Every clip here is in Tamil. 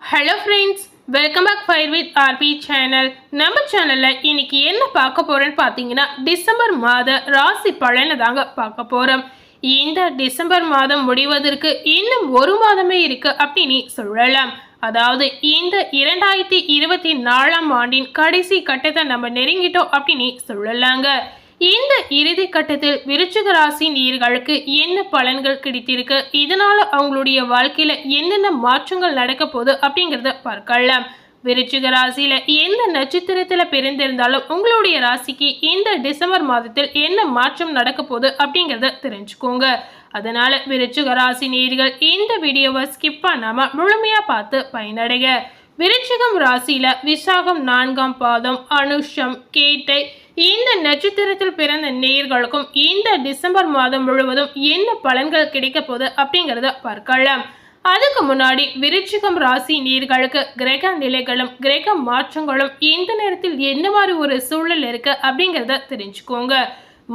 Hello friends welcome back fire with RP channel நம்ம சேனலில் இன்னைக்கு என்ன பார்க்க போகிறேன்னு பார்த்தீங்கன்னா டிசம்பர் மாத ராசி பலனை தாங்க பார்க்க போகிறோம் இந்த டிசம்பர் மாதம் முடிவதற்கு இன்னும் ஒரு மாதமே இருக்குது அப்படின்னு சொல்லலாம். அதாவது இந்த இரண்டாயிரத்தி இருபத்தி நாலாம் ஆண்டின் கடைசி கட்டத்தை நம்ம நெருங்கிட்டோம் அப்படின்னு சொல்லலாங்க. இந்த இறுதி கட்டத்தில் விருச்சிக ராசி நீர்களுக்கு என்ன பலன்கள் கிடைத்திருக்கு? இதனால அவங்களுடைய வாழ்க்கையில என்னென்ன மாற்றங்கள் நடக்க போகுது அப்படிங்கிறத பார்க்கலாம். விருச்சிக ராசியில எந்த நட்சத்திரத்துல பிறந்திருந்தாலும் உங்களுடைய ராசிக்கு இந்த டிசம்பர் மாதத்தில் என்ன மாற்றம் நடக்க போகுது அப்படிங்கிறத தெரிஞ்சுக்கோங்க. அதனால விருச்சிக ராசி நீர்கள் இந்த வீடியோவை ஸ்கிப் பண்ணாம முழுமையா பார்த்து பயனடைங்க. விருச்சிகம் ராசியில விசாகம் நான்காம் பாதம் அனுஷம் கேட்டை இந்த நட்சத்திரத்தில் பிறந்த நேர்களுக்கும் இந்த டிசம்பர் மாதம் முழுவதும் என்ன பலன்கள் கிடைக்க போகுது அப்படிங்கிறத பார்க்கலாம். அதுக்கு முன்னாடி விருச்சிகம் ராசி நீர்களுக்கு கிரக நிலைகளும் கிரக மாற்றங்களும் இந்த நேரத்தில் எந்த மாதிரி ஒரு சூழல் இருக்கு அப்படிங்கிறத தெரிஞ்சுக்கோங்க.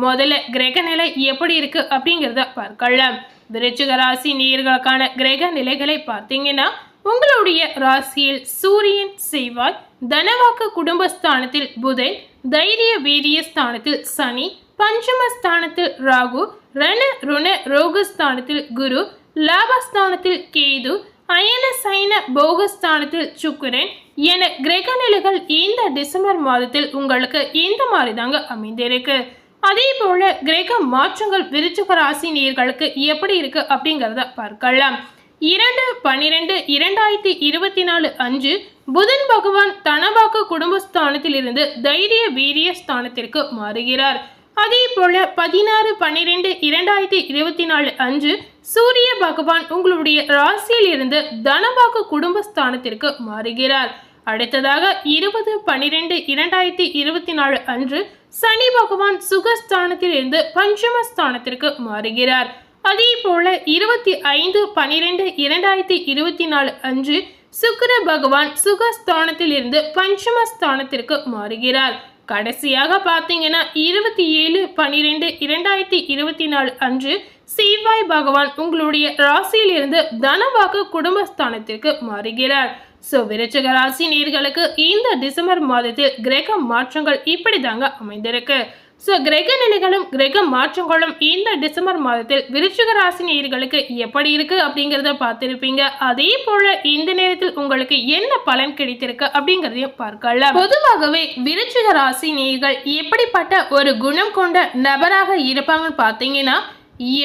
முதல்ல கிரக நிலை எப்படி இருக்கு அப்படிங்கிறத பார்க்கலாம். விருச்சிக ராசி நீர்களுக்கான கிரக நிலைகளை பார்த்தீங்கன்னா உங்களுடைய ராசியில் சூரியன் செவ்வாய் தனவாக்கு குடும்பஸ்தானத்தில் புதன் தைரிய வீரிய ஸ்தானத்தில் சனி பஞ்சம ஸ்தானத்தில் ராகு ரண ருண ரோகஸ்தானத்தில் குரு லாபஸ்தானத்தில் கேது அயன சைன போகஸ்தானத்தில் சுக்கிரன் என கிரக நிலைகள் இந்த டிசம்பர் மாதத்தில் உங்களுக்கு இந்த மாதிரி தாங்க அமைந்திருக்கு. அதே போல கிரக மாற்றங்கள் விருச்சிக ராசி நேர்களுக்கு எப்படி இருக்கு அப்படிங்கிறத பார்க்கலாம். இரண்டு பன்னிரெண்டு இரண்டாயிரத்தி இருபத்தி நாலு அஞ்சு புதன் பகவான் தனவாக்கு குடும்பஸ்தானத்தில் இருந்து தைரிய வீரிய ஸ்தானத்திற்கு மாறுகிறார். அதே போல பதினாறு பன்னிரெண்டு இரண்டாயிரத்தி இருபத்தி நாலு அஞ்சு சூரிய பகவான் உங்களுடைய ராசியில் இருந்து தனவாக்கு குடும்பஸ்தானத்திற்கு மாறுகிறார். அடுத்ததாக இருபது பன்னிரெண்டு இரண்டாயிரத்தி இருபத்தி நாலு அன்று சனி பகவான் சுகஸ்தானத்தில் இருந்து பஞ்சமஸ்தானத்திற்கு மாறுகிறார். அதே போல இருபத்தி ஐந்து பன்னிரெண்டு இரண்டாயிரத்தி இருபத்தி நாலு அன்று சுக்கர பகவான் சுகஸ்தானத்தில் இருந்து பஞ்சமஸ்தானத்திற்கு மாறுகிறார். கடைசியாக பார்த்தீங்கன்னா இருபத்தி ஏழு பனிரெண்டு இரண்டாயிரத்தி இருபத்தி நாலு அன்று செவ்வாய் பகவான் உங்களுடைய ராசியிலிருந்து தனவாக்கு குடும்பஸ்தானத்திற்கு மாறுகிறார். ஸோ விருச்சக ராசி நேர்களுக்கு இந்த டிசம்பர் மாதத்தில் கிரக மாற்றங்கள் இப்படி தாங்க அமைந்திருக்கு. ஸோ கிரக நிலைகளும் கிரக மாற்றங்களும் இந்த டிசம்பர் மாதத்தில் விருச்சிக ராசி நேயர்களுக்கு எப்படி இருக்கு அப்படிங்கிறத பார்த்துருப்பீங்க. அதே போல இந்த நேரத்தில் உங்களுக்கு என்ன பலன் கிடைத்திருக்கு அப்படிங்கிறதையும் பார்க்கலாம். பொதுவாகவே விருச்சிக ராசி நேயர்கள் எப்படிப்பட்ட ஒரு குணம் கொண்ட நபராக இருப்பாங்கன்னு பார்த்தீங்கன்னா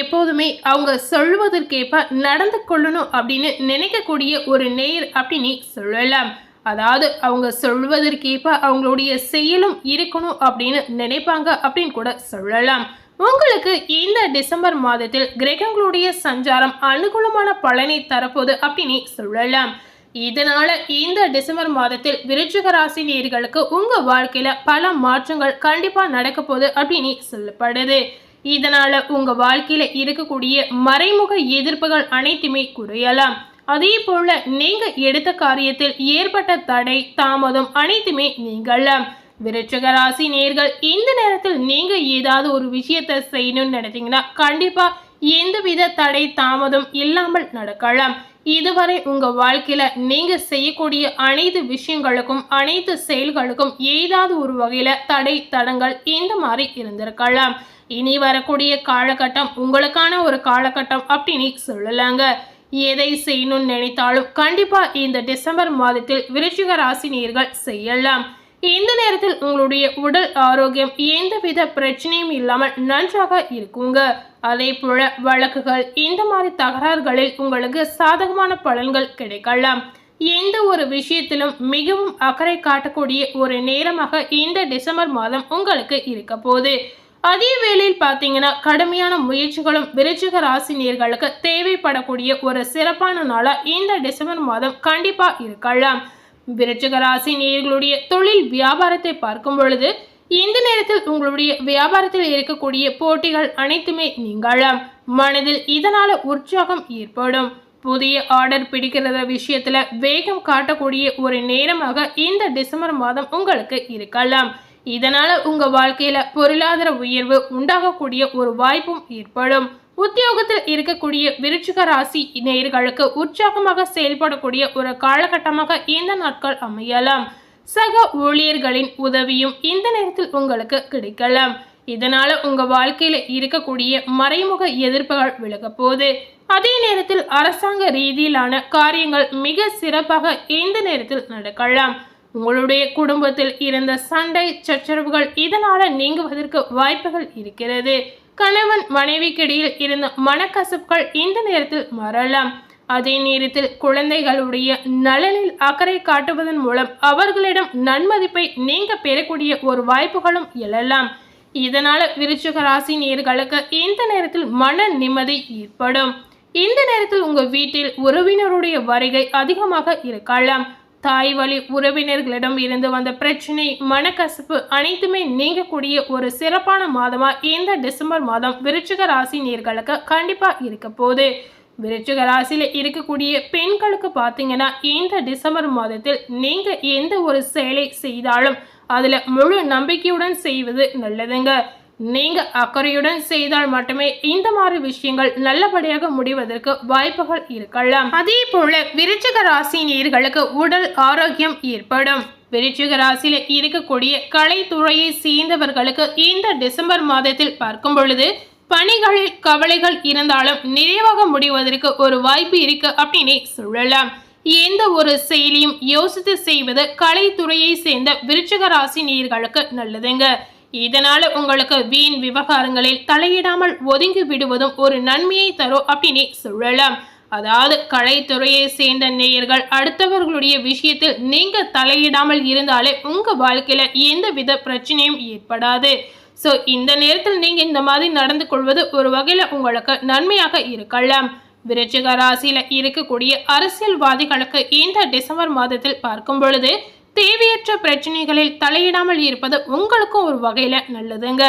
எப்போதுமே அவங்க சொல்வதற்கேற்ப நடந்து கொள்ளணும் அப்படின்னு நினைக்கக்கூடிய ஒரு நேயர் அப்படின்னு சொல்லலாம். அதாவது அவங்க சொல்வதற்கேற்ப அவங்களுடைய செயலும் இருக்கணும் அப்படின்னு நினைப்பாங்க அப்படின்னு கூட சொல்லலாம். உங்களுக்கு இந்த டிசம்பர் மாதத்தில் கிரகங்களுடைய சஞ்சாரம் அனுகூலமான பலனை தரப்போது அப்படின்னு சொல்லலாம். இதனால இந்த டிசம்பர் மாதத்தில் விருச்சிக ராசி நேர்களுக்கு உங்க வாழ்க்கையில பல மாற்றங்கள் கண்டிப்பா நடக்க போகுது அப்படின்னு சொல்லப்படுது. இதனால உங்க வாழ்க்கையில இருக்கக்கூடிய மறைமுக எதிர்ப்புகள் அனைத்துமே குறையலாம். அதே போல நீங்க எடுத்த காரியத்தில் ஏற்பட்ட தடை தாமதம் அனைத்துமே நீங்களாம் விருச்சக ராசி நேர்கள் இந்த நேரத்தில் நீங்க ஏதாவது ஒரு விஷயத்தை செய்யணும்னு நினைத்தீங்கன்னா கண்டிப்பா எந்தவித தடை தாமதம் இல்லாமல் நடக்கலாம். இதுவரை உங்க வாழ்க்கையில நீங்க செய்யக்கூடிய அனைத்து விஷயங்களுக்கும் அனைத்து செயல்களுக்கும் ஏதாவது ஒரு வகையில தடை தடங்கள் இந்த மாதிரி இருந்திருக்கலாம். இனி வரக்கூடிய காலகட்டம் உங்களுக்கான ஒரு காலகட்டம் அப்படின்னு சொல்லலாங்க. எதை செய்யணும்னு நினைத்தாலும் கண்டிப்பா இந்த டிசம்பர் மாதத்தில் விருச்சிக ராசி நேர்கள் செய்யலாம். இந்த நேரத்தில் உங்களுடைய உடல் ஆரோக்கியம் எந்தவித பிரச்சனையும் இல்லாமல் நன்றாக இருக்குங்க. அதே போல வழக்குகள் இந்த மாதிரி தகராறுகளில் உங்களுக்கு சாதகமான பலன்கள் கிடைக்கலாம். எந்த ஒரு விஷயத்திலும் மிகவும் அக்கறை காட்டக்கூடிய ஒரு நேரமாக இந்த டிசம்பர் மாதம் உங்களுக்கு இருக்க போகுது. அதே வேளையில் பார்த்தீங்கன்னா கடுமையான முயற்சிகளும் விருச்சிக ராசி நேர்களுக்கு தேவைப்படக்கூடிய ஒரு சிறப்பான நாளாக இந்த டிசம்பர் மாதம் கண்டிப்பாக இருக்கலாம். விருச்சிக ராசி நேர்களுடைய தொழில் வியாபாரத்தை பார்க்கும் பொழுது இந்த நேரத்தில் உங்களுடைய வியாபாரத்தில் இருக்கக்கூடிய போட்டிகள் அனைத்துமே நீங்களாம் மனதில் இதனால் உற்சாகம் ஏற்படும். புதிய ஆர்டர் பிடிக்கிறத விஷயத்தில் வேகம் காட்டக்கூடிய ஒரு நேரமாக இந்த டிசம்பர் மாதம் உங்களுக்கு இருக்கலாம். இதனால உங்க வாழ்க்கையில பொருளாதார உயர்வு உண்டாகக்கூடிய ஒரு வாய்ப்பும் ஏற்படும். உத்தியோகத்தில் இருக்கக்கூடிய விருச்சிக ராசி நேயர்களுக்கு உற்சாகமாக செயல்படக்கூடிய ஒரு காலகட்டமாக இந்த நாட்கள் அமையலாம். சக ஊழியர்களின் உதவியும் இந்த நேரத்தில் உங்களுக்கு கிடைக்கலாம். இதனால உங்க வாழ்க்கையில இருக்கக்கூடிய மறைமுக எதிர்ப்புகள் விலக போகுது. அதே நேரத்தில் அரசாங்க ரீதியிலான காரியங்கள் மிக சிறப்பாக இந்த நேரத்தில் நடக்கலாம். உங்களுடைய குடும்பத்தில் இருந்த சண்டை சச்சரவுகள் இதனால நீங்குவதற்கு வாய்ப்புகள் இருக்கிறது. கணவன் மனைவிக்கிடையில் இருந்த மனக்கசப்புகள் இந்த நேரத்தில் மறலாம். அதே நேரத்தில் குழந்தைகளுடைய நலனில் அக்கறை காட்டுவதன் மூலம் அவர்களிடம் நன்மதிப்பை நீங்க பெறக்கூடிய ஒரு வாய்ப்புகளும் எழலாம். இதனால விருச்சிக ராசி நேர்களுக்கு இந்த நேரத்தில் மன நிம்மதி ஏற்படும். இந்த நேரத்தில் உங்க வீட்டில் உறவினருடைய வருகை அதிகமாக இருக்கலாம். தாய் வழி உறவினர்களிடம் இருந்து வந்த பிரச்சனை மனக்கசப்பு அனைத்துமே நீங்கக்கூடிய ஒரு சிறப்பான மாதமாக இந்த டிசம்பர் மாதம் விருச்சிக ராசி நேர்களுக்கு கண்டிப்பாக இருக்க போகுது. விருச்சிக ராசியில் இருக்கக்கூடிய பெண்களுக்கு பார்த்தீங்கன்னா இந்த டிசம்பர் மாதத்தில் நீங்கள் எந்த ஒரு செயலை செய்தாலும் அதில் முழு நம்பிக்கையுடன் செய்வது நல்லதுங்க. நீங்க அக்கறையுடன் செய்தால் மட்டுமே இந்த மாதிரி விஷயங்கள் நல்லபடியாக முடிவதற்கு வாய்ப்புகள் இருக்கலாம். அதே போல விருச்சிக ராசி நேர்களுக்கு உடல் ஆரோக்கியம் ஏற்படும். விருச்சிக ராசியில இருக்கக்கூடிய கலைத்துறையை சேர்ந்தவர்களுக்கு இந்த டிசம்பர் மாதத்தில் பார்க்கும் பொழுது பணிகளில் கவலைகள் இருந்தாலும் நிறைவாக முடிவதற்கு ஒரு வாய்ப்பு இருக்கு அப்படின்னு சொல்லலாம். எந்த ஒரு செயலியும் யோசித்து செய்வது கலைத்துறையை சேர்ந்த விருச்சிக ராசி நேர்களுக்கு நல்லதுங்க. இதனால உங்களுக்கு வீண் விவகாரங்களில் தலையிடாமல் ஒதுங்கி விடுவதும் ஒரு நன்மையை தரும் அப்படின்னு சொல்லலாம். அதாவது கலைத்துறையை சேர்ந்த நேயர்கள் அடுத்தவர்களுடைய விஷயத்தில் நீங்க தலையிடாமல் இருந்தாலே உங்க வாழ்க்கையில எந்த வித பிரச்சனையும் ஏற்படாது. ஸோ இந்த நேரத்தில் நீங்க இந்த மாதிரி நடந்து கொள்வது ஒரு வகையில உங்களுக்கு நன்மையாக இருக்கலாம். விருச்சிக ராசியில இருக்கக்கூடிய அரசியல்வாதிகளுக்கு இந்த டிசம்பர் மாதத்தில் பார்க்கும் பொழுது தேவையற்ற பிரச்சனைகளில் தலையிடாமல் இருப்பது உங்களுக்கும் ஒரு வகையில் நல்லதுங்க.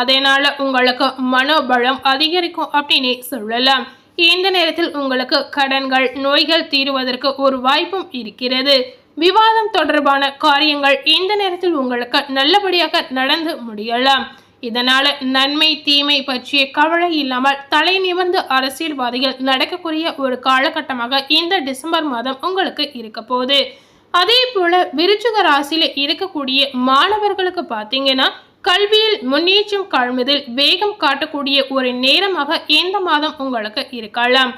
அதனால உங்களுக்கு மனோபலம் அதிகரிக்கும் அப்படின்னு சொல்லலாம். இந்த நேரத்தில் உங்களுக்கு கடன்கள் நோய்கள் தீருவதற்கு ஒரு வாய்ப்பும் இருக்கிறது. விவாதம் தொடர்பான காரியங்கள் இந்த நேரத்தில் உங்களுக்கு நல்லபடியாக நடந்து முடியலாம். இதனால நன்மை தீமை பற்றிய கவலை இல்லாமல் தலை நிமிர்ந்து அரசியல்வாதிகள் நடக்கக்கூடிய ஒரு காலகட்டமாக இந்த டிசம்பர் மாதம் உங்களுக்கு இருக்க போகுது. அதே போல விருச்சிக ராசியில இருக்கக்கூடிய மாணவர்களுக்கு பார்த்தீங்கன்னா கல்வியில் முன்னேற்றம் காண்பதில் வேகம் காட்டக்கூடிய ஒரு நேரமாக இந்த மாதம் உங்களுக்கு இருக்கலாம்.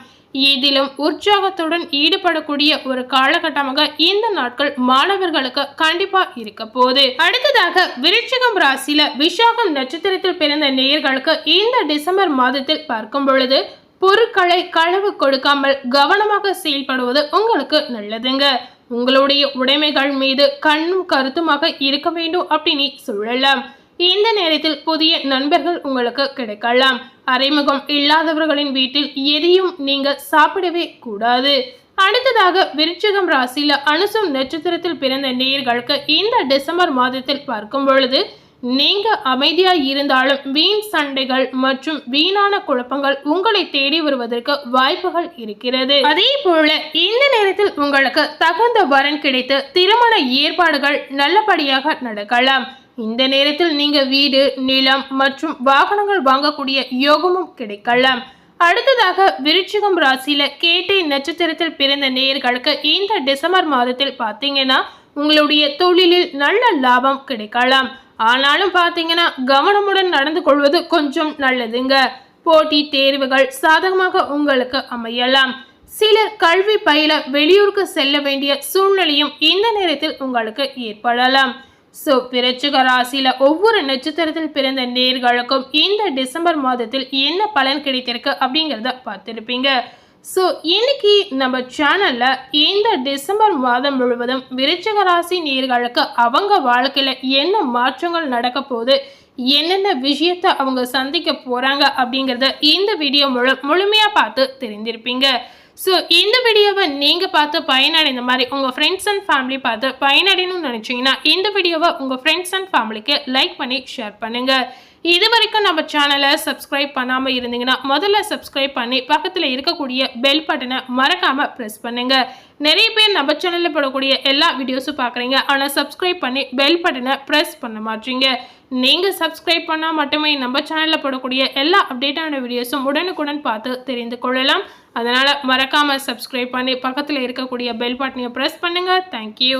இதிலும் உற்சாகத்துடன் ஈடுபடக்கூடிய ஒரு காலகட்டமாக இந்த நாட்கள் மாணவர்களுக்கு கண்டிப்பா இருக்க போகுது. அடுத்ததாக விருச்சிகம் ராசியில விஷாகம் நட்சத்திரத்தில் பிறந்த நேயர்களுக்கு இந்த டிசம்பர் மாதத்தில் பார்க்கும் பொழுது பொருட்களை களவு கொடுக்காமல் கவனமாக செயல்படுவது உங்களுக்கு நல்லதுங்க. உங்களுடைய உடைமைகள் மீது கண்ணும் கருத்துமாக இருக்க வேண்டும் அப்படின்னு சொல்லலாம். இந்த நேரத்தில் புதிய நண்பர்கள் உங்களுக்கு கிடைக்கலாம். அறிமுகம் இல்லாதவர்களின் வீட்டில் எதையும் நீங்க சாப்பிடவே கூடாது. அடுத்ததாக விருச்சிகம் ராசியில அனுசம் நட்சத்திரத்தில் பிறந்த நேயர்களுக்கு இந்த டிசம்பர் மாதத்தில் பார்க்கும் பொழுது நீங்க அமைதியா இருந்தாலும் வீண் சண்டைகள் மற்றும் வீணான குழப்பங்கள் உங்களை தேடி வருவதற்கு வாய்ப்புகள் இருக்கிறது. அதே போல இந்த நேரத்தில் உங்களுக்கு தகுந்த வரன் கிடைத்து திருமண ஏற்பாடுகள் நல்லபடியாக நடக்கலாம். இந்த நேரத்தில் நீங்க வீடு நிலம் மற்றும் வாகனங்கள் வாங்கக்கூடிய யோகமும் கிடைக்கலாம். அடுத்ததாக விருச்சிகம் ராசியில கேட்டை நட்சத்திரத்தில் பிறந்த நேர்களுக்கு இந்த டிசம்பர் மாதத்தில் பார்த்தீங்கன்னா உங்களுடைய தொழிலில் நல்ல லாபம் கிடைக்கலாம். ஆனாலும் பார்த்தீங்கன்னா கவனமுடன் நடந்து கொள்வது கொஞ்சம் நல்லதுங்க. போட்டி தேர்வுகள் சாதகமாக உங்களுக்கு அமையலாம். சிலர் கல்வி பயில வெளியூருக்கு செல்ல வேண்டிய சூழ்நிலையும் இந்த நேரத்தில் உங்களுக்கு ஏற்படலாம். ஸோ விருச்சிக ராசியில ஒவ்வொரு நட்சத்திரத்தில் பிறந்த நேர்களுக்கும் இந்த டிசம்பர் மாதத்தில் என்ன பலன் கிடைத்திருக்கு அப்படிங்கிறத பார்த்துருப்பீங்க. ஸோ இன்னைக்கு நம்ம சேனலில் இந்த டிசம்பர் மாதம் முழுவதும் விருச்சக ராசி நேர்களுக்கு அவங்க வாழ்க்கையில் என்ன மாற்றங்கள் நடக்க போகுது என்னென்ன விஷயத்தை அவங்க சந்திக்க போகிறாங்க அப்படிங்கிறத இந்த வீடியோ முழு முழுமையாக பார்த்து தெரிந்திருப்பீங்க. ஸோ இந்த வீடியோவை நீங்கள் பார்த்து பயனடைந்த மாதிரி உங்கள் ஃப்ரெண்ட்ஸ் அண்ட் ஃபேமிலி பார்த்து பயனடையணும்னு நினச்சிங்கன்னா இந்த வீடியோவை உங்கள் ஃப்ரெண்ட்ஸ் அண்ட் ஃபேமிலிக்கு லைக் பண்ணி ஷேர் பண்ணுங்கள் இது வரைக்கும் நம்ம சேனலை சப்ஸ்கிரைப் பண்ணாமல் இருந்தீங்கன்னா முதல்ல சப்ஸ்கிரைப் பண்ணி பக்கத்தில் இருக்கக்கூடிய பெல் பட்டனை மறக்காமல் ப்ரெஸ் பண்ணுங்கள் நிறைய பேர் நம்ம சேனலில் போடக்கூடிய எல்லா வீடியோஸும் பார்க்குறீங்க. ஆனால் சப்ஸ்கிரைப் பண்ணி பெல் பட்டனை ப்ரெஸ் பண்ண மாட்டீங்க. நீங்கள் சப்ஸ்கிரைப் பண்ணால் மட்டுமே நம்ம சேனலில் போடக்கூடிய எல்லா அப்டேட்டான வீடியோஸும் உடனுக்குடன் பார்த்து தெரிந்து கொள்ளலாம். அதனால் மறக்காமல் சப்ஸ்கிரைப் பண்ணி பக்கத்தில் இருக்கக்கூடிய பெல் பட்டனையை ப்ரெஸ் பண்ணுங்கள் தேங்க்யூ